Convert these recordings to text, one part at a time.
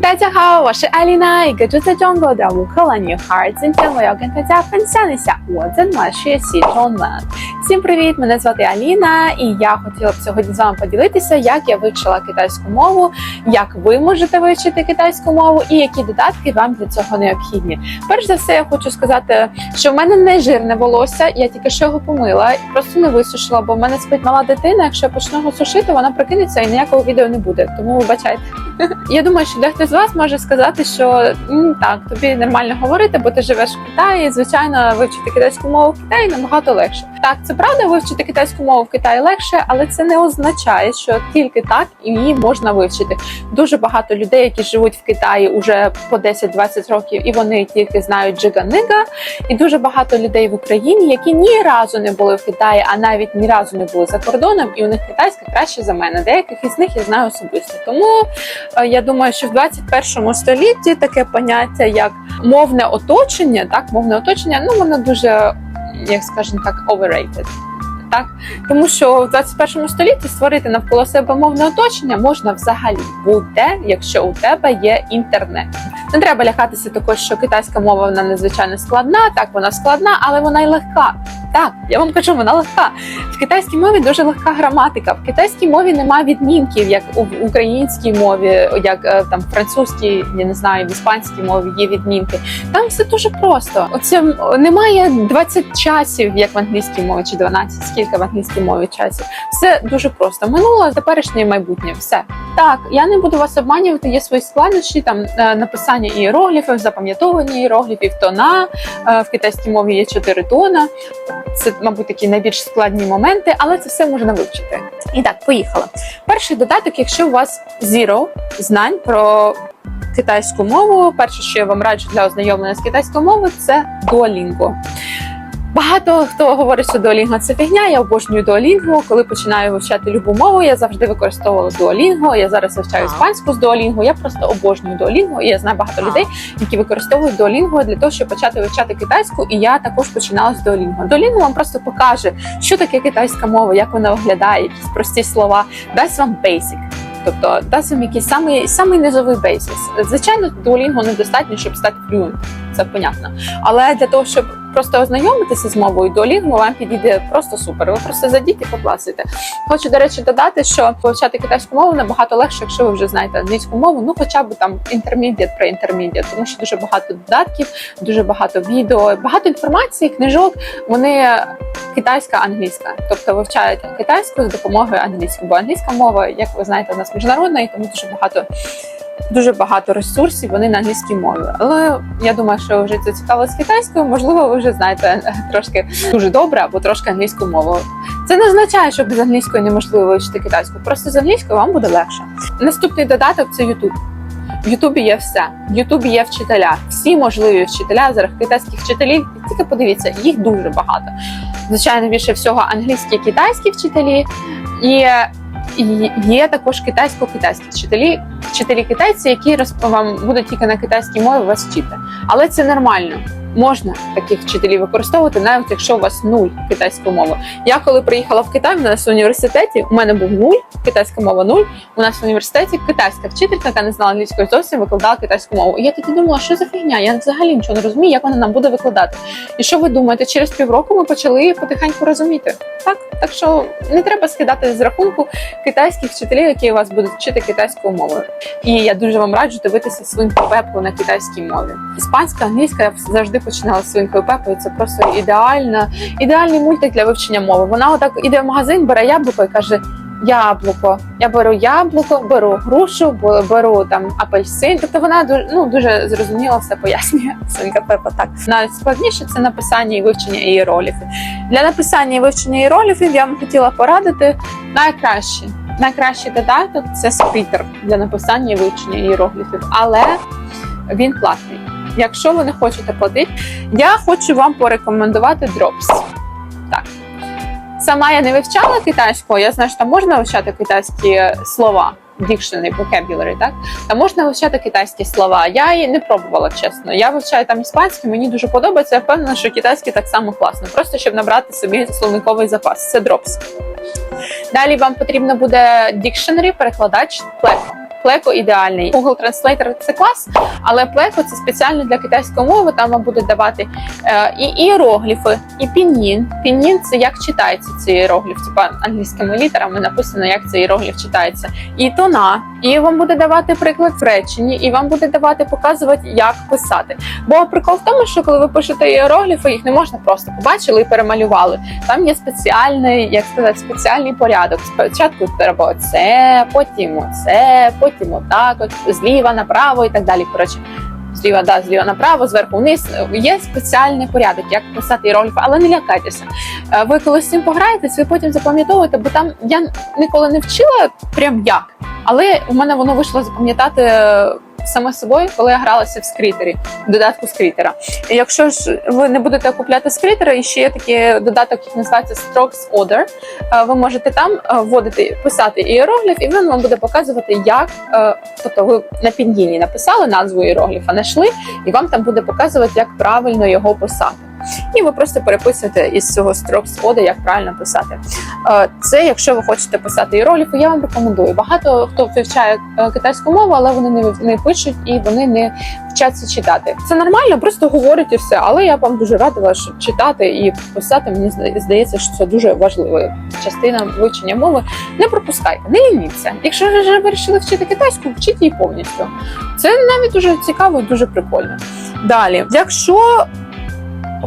大家好，我是艾丽娜，一个住在中国的乌克兰女孩。今天我要跟大家分享一下我怎么学习中文。Всім привіт! Мене звати Аліна, і я хотіла б сьогодні з вами поділитися, як я вивчила китайську мову, як ви можете вивчити китайську мову і які додатки вам для цього необхідні. Перш за все, я хочу сказати, що в мене не жирне волосся, я тільки що його помила, просто не висушила, бо в мене спить мала дитина. Якщо я почну його сушити, вона прокинеться і ніякого відео не буде. Тому вибачайте. Я думаю, що дехто з вас може сказати, що так, тобі нормально говорити, бо ти живеш в Китаї. Звичайно, вивчити китайську мову в Китаї набагато легше. Так, це правда, вивчити китайську мову в Китаї легше, але це не означає, що тільки так її можна вивчити. Дуже багато людей, які живуть в Китаї уже по 10-20 років, і вони тільки знають джига-нига. І дуже багато людей в Україні, які ні разу не були в Китаї, а навіть ні разу не були за кордоном, і у них китайська краще за мене. Деяких із них я знаю особисто. Тому Я думаю, що в 21 столітті таке поняття як мовне оточення, так мовне оточення, ну воно дуже, як скажемо так, overrated. Так, тому що в 21 столітті створити навколо себе мовне оточення можна взагалі будь-де, якщо у тебе є інтернет. Не треба лякатися також, що китайська мова вона надзвичайно складна. Так, вона складна, але вона й легка. Так, я вам кажу, вона легка. В китайській мові дуже легка граматика. В китайській мові немає відмінків, як у українській мові, як е, там французькій, я не знаю, в іспанській мові є відмінки. Там все дуже просто. Оце немає 20 часів, як в англійській мові, чи 12, скільки в англійській мові часів. Все дуже просто. Минуле, теперішнє майбутнє. Все так. Я не буду вас обманювати. Є свої складнощі, там е, написання іерогліфів, запам'ятовування іерогліфів, тона Е, в китайській мові є чотири тона. Це, мабуть, такі найбільш складні моменти, але це все можна вивчити. І так, поїхала. Перший додаток, якщо у вас zero знань про китайську мову, перше, що я вам раджу для ознайомлення з китайською мовою, це Duolingo. Багато хто говорить, що Duolingo – це фігня. Я обожнюю Duolingo. Коли починаю вивчати любу мову, я завжди використовувала Duolingo. Я зараз вивчаю іспанську з Duolingo. Я просто обожнюю Duolingo. І я знаю багато людей, які використовують Duolingo для того, щоб почати вивчати китайську. І я також починала з Duolingo. Duolingo вам просто покаже, що таке китайська мова, як вона виглядає, якісь прості слова, дасть вам basic. Тобто дасть вам якийсь самий, самий низовий бейсис. Звичайно, Duolingo недостатньо, щоб стати fluent, це понятно. Але для того, щоб просто ознайомитися з мовою Duolingo, вам підійде просто супер. Ви просто зайдіть і покласите. Хочу, до речі, додати, що вивчати китайську мову набагато легше, якщо ви вже знаєте англійську мову, ну хоча б там intermediate, pre intermediate, тому що дуже багато додатків, дуже багато відео, багато інформації, книжок. Вони китайська, англійська, тобто вивчають китайську з допомогою англійської, бо англійська мова, як ви знаєте, у нас міжнародна, і тому дуже багато. Дуже багато ресурсів вони на англійській мові. Але я думаю, що вже зацікавились китайською. Можливо, ви вже знаєте трошки дуже добре або трошки англійську мову. Це не означає, що без англійської неможливо вивчити китайську. Просто з англійською вам буде легше. Наступний додаток це YouTube. В Ютубі є все. В Ютубі є вчителя. Всі можливі вчителя зараз китайських вчителів. Тільки подивіться, їх дуже багато. Звичайно, більше всього англійські китайські вчителі і. Є також китайсько-китайські вчителі, вчителі китайці, які вам будуть тільки на китайській мові вас вчити. Але це нормально. Можна таких вчителів використовувати, навіть якщо у вас нуль китайської мови. Я коли приїхала в Китай, в нас в університеті у мене був нуль, китайська мова нуль. У нас в університеті китайська вчителька, яка не знала англійської зовсім, викладала китайську мову. І я тоді думала, що за фігня? Я взагалі нічого не розумію, як вона нам буде викладати. І що ви думаєте, через півроку ми почали потихеньку розуміти? Так, так що не треба скидати з рахунку китайських вчителів, які вас будуть вчити китайською мовою. І я дуже вам раджу дивитися свинку Пепу на китайській мові. Іспанська, англійська завжди починала з свинкою Пепою. Це просто ідеальна, ідеальний мультик для вивчення мови. Вона отак іде в магазин, бере яблуко і каже. Яблуко, я беру яблуко, беру грушу, беру там апельсин. Тобто вона дуже ну дуже зрозуміло все пояснює. Свинка Пепа так найскладніше це написання і вивчення ієроліфів. Для написання і вивчення ієроліфів я вам хотіла порадити найкраще. Найкращий додаток це спрітер для написання і вивчення іерогліфів, але він платний. Якщо ви не хочете платити, я хочу вам порекомендувати Drops. Так. Сама я не вивчала китайську, я знаю, що там можна вивчати китайські слова, dictionary, vocabulary, так? Та можна вивчати китайські слова. Я її не пробувала, чесно. Я вивчаю там іспанську, мені дуже подобається. Я впевнена, що китайський так само класно. Просто щоб набрати собі словниковий запас. Це Drops. Далі вам потрібно буде dictionary, перекладач Pleco. Pleco ідеальний. Google Translator це клас, але Pleco це спеціально для китайської мови. Там вам буде давати е, і іерогліфи, і пін'їн. Пін'їн це як читається цей іерогліф, типа англійськими літерами написано, як цей іерогліф читається. І тона, і вам буде давати приклад в реченні, і вам буде давати показувати, як писати. Бо прикол в тому, що коли ви пишете іерогліфи, їх не можна просто побачили і перемалювали. Там є спеціальний, як сказати, спеціальний порядок. Спочатку треба оце, потім оце, потім отак, от зліва направо і так далі. Коротше. Зліва, да, зліва направо, зверху вниз. Є спеціальний порядок, як писати іерогліфи, але не лякайтеся. Е, Ви коли з цим пограєтесь, ви потім запам'ятовуєте, бо там я ніколи не вчила прям як. Але у мене воно вийшло запам'ятати е, саме собою, коли я гралася в скрітері, в додатку скрітера. І якщо ж ви не будете купляти скрітера, і ще є такий додаток, який називається Strokes Order, е, ви можете там е, вводити, писати іерогліф, і він вам буде показувати, як е, тобто ви на пінгіні написали назву іерогліфа, знайшли, і вам там буде показувати, як правильно його писати. І ви просто переписуєте із цього Strokes Order, як правильно писати. Е, Це якщо ви хочете писати іерогліфи, я вам рекомендую. Багато хто вивчає е, китайську мову, але вони не, не пишуть і вони не вчаться читати. Це нормально, просто говорять і все. Але я вам дуже радила, що читати і писати. Мені здається, що це дуже важлива частина вивчення мови. Не пропускайте, не лініться. Якщо ви вже вирішили вчити китайську, вчіть її повністю. Це навіть дуже цікаво, і дуже прикольно. Далі, якщо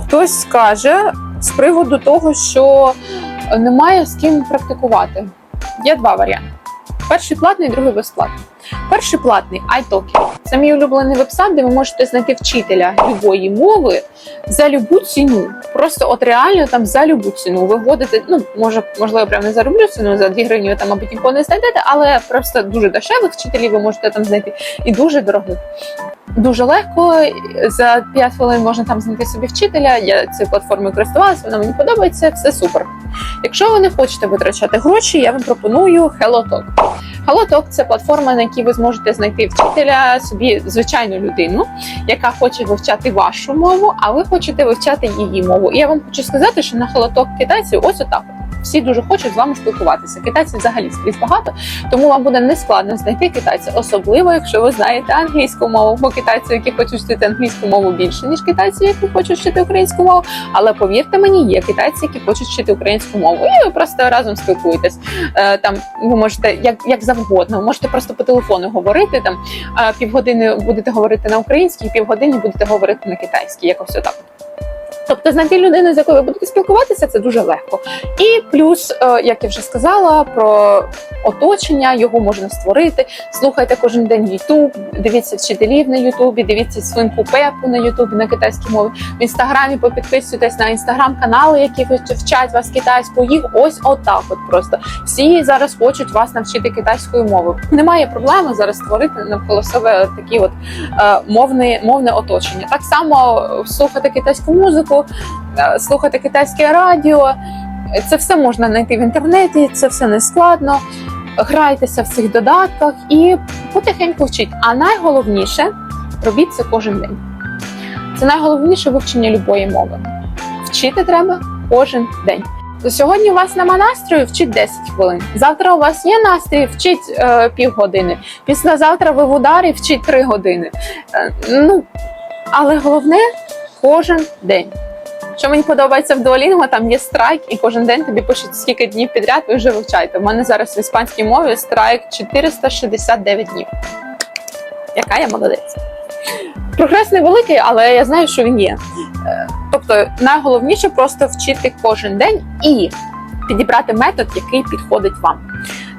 хтось скаже з приводу того, що немає з ким практикувати. Є два варіанти: перший платний, другий безплатний. Перший платний iTalki. Це мій улюблений вебсайт, де ви можете знайти вчителя любої мови за любу ціну. Просто от реально там за любу ціну. Ви вводите, ну може, можливо, прям не за рублю ціну, за 2 гривні ви там, мабуть, нікого не знайдете, але просто дуже дешевих вчителів ви можете там знайти і дуже дорогих. Дуже легко за 5 хвилин можна там знайти собі вчителя. Я цією платформою користувалася, вона мені подобається, все супер. Якщо ви не хочете витрачати гроші, я вам пропоную HelloTalk. HelloTalk – це платформа, на якій ви зможете знайти вчителя собі звичайну людину, яка хоче вивчати вашу мову, а ви хочете вивчати її мову. І я вам хочу сказати, що на HelloTalk китайців ось отак. Всі дуже хочуть з вами спілкуватися. Китайців взагалі скрізь багато, тому вам буде нескладно знайти китайця, особливо якщо ви знаєте англійську мову, бо китайці, які хочуть вчити англійську мову більше ніж китайці, які хочуть вчити українську мову. Але повірте мені, є китайці, які хочуть вчити українську мову, і ви просто разом спілкуєтесь. Е, Там ви можете як, як завгодно, можете просто по телефону говорити. Там е, півгодини будете говорити на українській, півгодини будете говорити на китайській, якось отак. Тобто знайти людину, з якою ви будете спілкуватися, це дуже легко. І плюс, е, як я вже сказала, про оточення його можна створити. Слухайте кожен день Ютуб, дивіться вчителів на Ютубі, дивіться свинку Пепу на Ютубі на китайській мові. В інстаграмі попідписуйтесь на інстаграм-канали, які вч- вчать вас китайську. Їх ось отак. От просто всі зараз хочуть вас навчити китайської мови. Немає проблеми зараз створити навколо себе такі от е, мовне, мовне оточення. Так само е, слухати китайську музику, е, слухати китайське радіо. Це все можна знайти в інтернеті, це все не складно. Грайтеся в цих додатках і потихеньку вчіть. А найголовніше робіть це кожен день. Це найголовніше вивчення любої мови. Вчити треба кожен день. То сьогодні у вас нема настрою, вчіть 10 хвилин. Завтра у вас є настрій, вчіть е, півгодини. Післязавтра ви в ударі, вчіть 3 години. Е, ну, але головне кожен день. Що мені подобається в Duolingo, там є страйк, і кожен день тобі пишуть, скільки днів підряд ви вже вивчаєте. У мене зараз в іспанській мові страйк 469 днів. Яка я молодець. Прогрес невеликий, але я знаю, що він є. Е, Тобто, найголовніше просто вчити кожен день і підібрати метод, який підходить вам.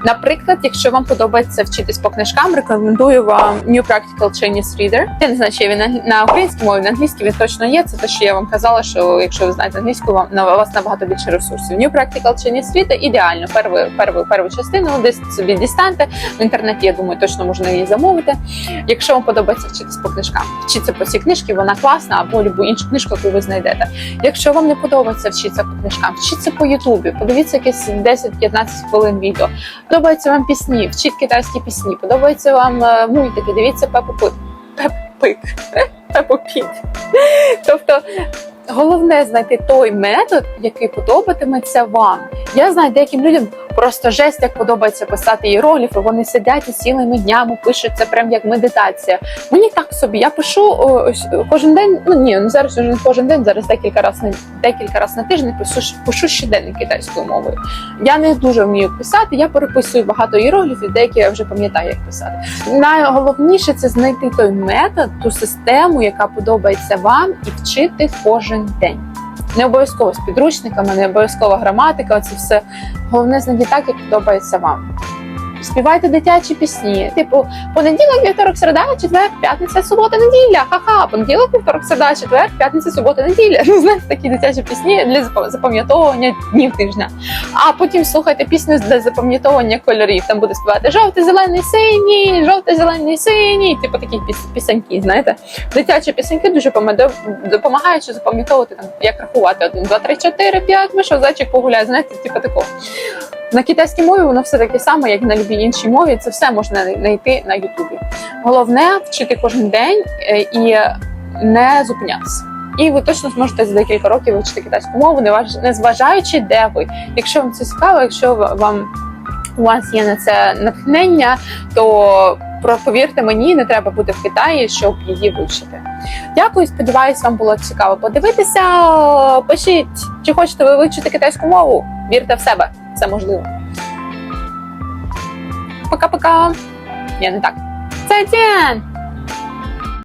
Наприклад, якщо вам подобається вчитись по книжкам, рекомендую вам New Practical Chinese Reader. Я не знаю, чи він на, українській мові, на англійській він точно є. Це те, що я вам казала, що якщо ви знаєте англійську, вам на вас набагато більше ресурсів. New Practical Chinese Reader ідеально. Перву, перву, перву частину десь собі дістаньте. В інтернеті, я думаю, точно можна її замовити. Якщо вам подобається вчитись по книжкам, вчіться по цій книжці, вона класна, або любу іншу книжку, яку ви знайдете. Якщо вам не подобається вчитися по книжкам, вчіться по Ютубі, подивіться якісь 10-15 хвилин відео. Подобаються вам пісні, вчіть китайські пісні, подобаються вам е, мультики, дивіться Пепу Пик. Пепу Пік. Тобто головне знайти той метод, який подобатиметься вам. Я знаю, деяким людям Просто жесть, як подобається писати іерогліфи. Вони сидять і цілими днями пишуть це прям як медитація. Мені так собі. Я пишу ось, кожен день. Ну ні, ну зараз вже не кожен день, зараз декілька разів на декілька разів на тиждень пишу, пишу щоденник китайською мовою. Я не дуже вмію писати. Я переписую багато іерогліфів, деякі я вже пам'ятаю, як писати. Найголовніше це знайти той метод, ту систему, яка подобається вам, і вчити кожен день. Не обов'язково з підручниками, не обов'язково граматика. Це все головне знайти так, як подобається вам. Співайте дитячі пісні, типу понеділок, вівторок, середа, четвер, п'ятниця, субота, неділя. Ха-ха, понеділок, вівторок, середа, четвер, п'ятниця, субота, неділя. Ну, знаєте, такі дитячі пісні для запам- запам'ятовування днів тижня. А потім слухайте пісню для запам'ятовування кольорів. Там буде співати жовтий, зелений, синій, жовтий, зелений, синій. Типу такі піс- пісеньки, знаєте. Дитячі пісеньки дуже допомагають запам'ятовувати там, як рахувати 1, 2, 3, 4, 5, вийшов зайчик погуляє, знаєте, типу такого. На китайській мові воно все таке саме, як на любій іншій мові. Це все можна знайти на Ютубі. Головне вчити кожен день е, і не зупинятися. І ви точно зможете за декілька років вивчити китайську мову, не важ- зважаючи, де ви. Якщо вам це цікаво, якщо вам у вас є на це натхнення, то про- повірте мені, не треба бути в Китаї, щоб її вивчити. Дякую, сподіваюсь, вам було цікаво подивитися. Пишіть, чи хочете ви вивчити китайську мову. Вірте в себе, це можливо. Пока-пока. Я не так. 再见。